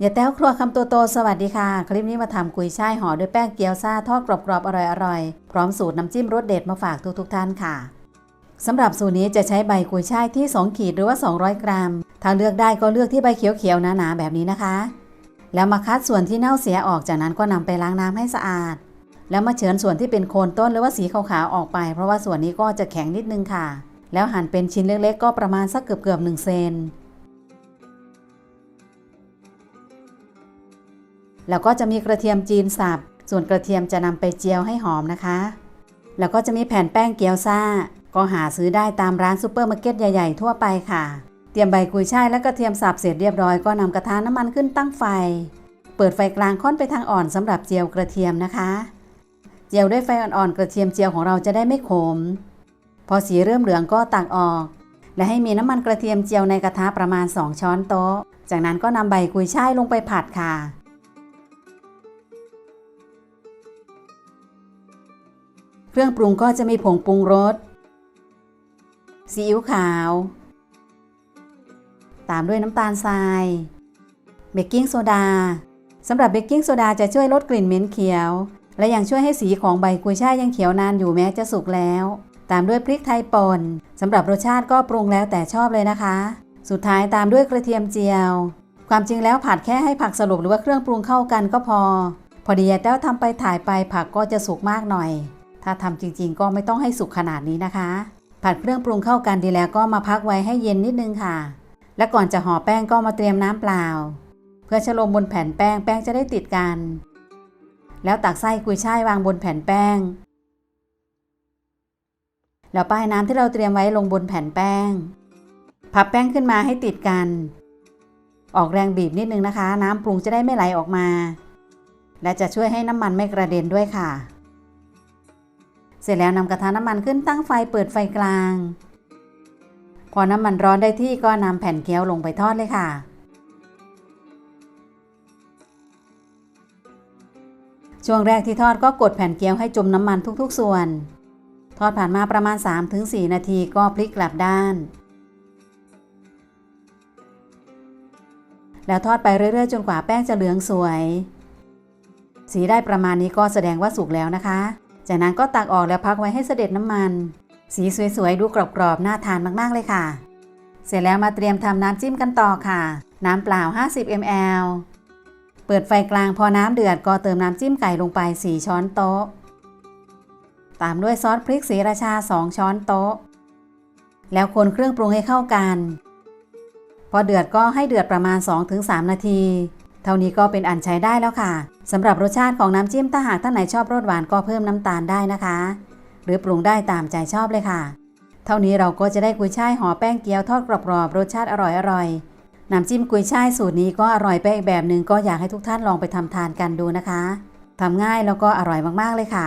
อย่าแต้วครัวคำโตโตสวัสดีค่ะ คลิปนี้มาทำกุยช่ายห่อด้วยแป้งเกี๊ยวซ่าทอดกรอบๆอร่อยๆ พร้อมสูตรน้ำจิ้มรสเด็ดมาฝากทุกๆท่านค่ะสำหรับสูตรนี้จะใช้ใบกุยช่ายที่ 2 ขีดหรือว่า 200 กรัม ถ้าเลือกได้ก็เลือกที่ใบเขียวๆหนาๆแบบนี้นะคะ แล้วมาคัดส่วนที่เน่าเสียออกจากนั้นก็นำไปล้างน้ำให้สะอาด แล้วมาเฉือนส่วนที่เป็นโคนต้นหรือว่าสีขาวๆออกไป เพราะว่าส่วนนี้ก็จะแข็งนิดนึงค่ะ แล้วหั่นเป็นชิ้นเล็กๆ ก็ประมาณสักเกือบๆ1เซน แล้วก็จะมีกระเทียมจีนสับ ส่วนกระเทียมจะนำไปเจียวให้หอมนะคะ แล้วก็จะมีแผ่นแป้งเกี๊ยวซ่า ก็หาซื้อได้ตามร้านซูเปอร์มาร์เก็ตใหญ่ๆ ทั่วไปค่ะ เตรียมใบกุยช่ายและกระเทียมสับเสร็จเรียบร้อยก็นำกระทะน้ำมันขึ้นตั้งไฟ เปิดไฟกลางค่อนไปทางอ่อนสำหรับเจียวกระเทียมนะคะ เจียวด้วยไฟอ่อนๆกระเทียมเจียวของเราจะได้ไม่ขม พอสีเริ่มเหลืองก็ตักออกและให้มีน้ำมันกระเทียมเจียวในกระทะประมาณ 2 ช้อนโต๊ะ จากนั้นก็นำใบกุยช่ายลงไปผัดค่ะ เครื่องปรุงก็จะมีผงปรุงรส ซีอิ๊วขาว ตามด้วยน้ำตาลทราย เบกกิ้งโซดาสำหรับเบกกิ้งโซดาจะช่วยลดกลิ่นเหม็นเขียว และยังช่วยให้สีของใบกุยช่ายยังเขียวนานอยู่แม้จะสุกแล้ว ตามด้วยพริกไทยป่นสำหรับรสชาติก็ปรุงแล้วแต่ชอบเลยนะคะ สุดท้ายตามด้วยกระเทียมเจียว ความจริงแล้วผัดแค่ให้ผักสลบหรือว่าเครื่องปรุงเข้ากันก็พอ พอดียายแต้วทำไปถ่ายไปผักก็จะสุกมากหน่อย ถ้าทำจริงๆ ก็ไม่ต้องให้สุกขนาดนี้นะคะ ผัดเครื่องปรุงเข้ากันดีแล้วก็มาพักไว้ให้เย็นนิดนึงค่ะ และก่อนจะห่อแป้งก็มาเตรียมน้ำเปล่า เพื่อชะโลมบนแผ่นแป้งแป้งจะได้ติดกัน แล้วตักไส้กุยช่ายวางบนแผ่นแป้ง แล้วป้ายน้ำที่เราเตรียมไว้ลงบนแผ่นแป้ง พับแป้งขึ้นมาให้ติดกัน ออกแรงบีบนิดนึงนะคะ น้ำปรุงจะได้ไม่ไหลออกมา และจะช่วยให้น้ำมันไม่กระเด็นด้วยค่ะ ร็จแล้วนำกระทะน้ำมันขึ้นตั้งไฟเปิดไฟกลาง พอน้ำมันร้อนได้ที่ก็นำแผ่นเกี๊ยวลงไปทอดเลยค่ะ ช่วงแรกที่ทอดก็กดแผ่นเกี๊ยวให้จมน้ำมันทุกๆ ส่วน ทอดผ่านมาประมาณ 3-4 นาทีก็พลิกกลับด้าน แล้วทอดไปเรื่อยๆ จนกว่าแป้งจะเหลืองสวย สีได้ประมาณนี้ก็แสดงว่าสุกแล้วนะคะ จากนั้นก็ตักออกแล้วพักไว้ให้เสด็จน้ำมัน สีสวยๆ ดูกรอบๆ น่าทานมากๆเลยค่ะ เสร็จแล้วมาเตรียมทำน้ำจิ้มกันต่อค่ะ น้ำเปล่า 50 ml เปิดไฟกลางพอน้ำเดือดก็เติมน้ำจิ้มไก่ลงไป 4 ช้อนโต๊ะ ตามด้วยซอสพริกสีราชา 2 ช้อนโต๊ะ แล้วคนเครื่องปรุงให้เข้ากัน พอเดือดก็ให้เดือดประมาณ 2-3 นาที ท่านี้ก็เป็นอันใช้ได้แล้วค่ะสำหรับรสชาติของน้ำจิ้มถ้าหากท่านไหนชอบรสหวานก็เพิ่มน้ำตาลได้นะคะ หรือปรุงได้ตามใจชอบเลยค่ะ เท่านี้เราก็จะได้กุยช่ายห่อแป้งเกี๊ยวทอดกรอบๆรสชาติอร่อยๆน้ำจิ้มกุยช่ายสูตรนี้ก็อร่อยไปอีกแบบหนึ่งก็อยากให้ทุกท่านลองไปทำทานกันดูนะคะทำง่ายแล้วก็อร่อยมากๆเลยค่ะ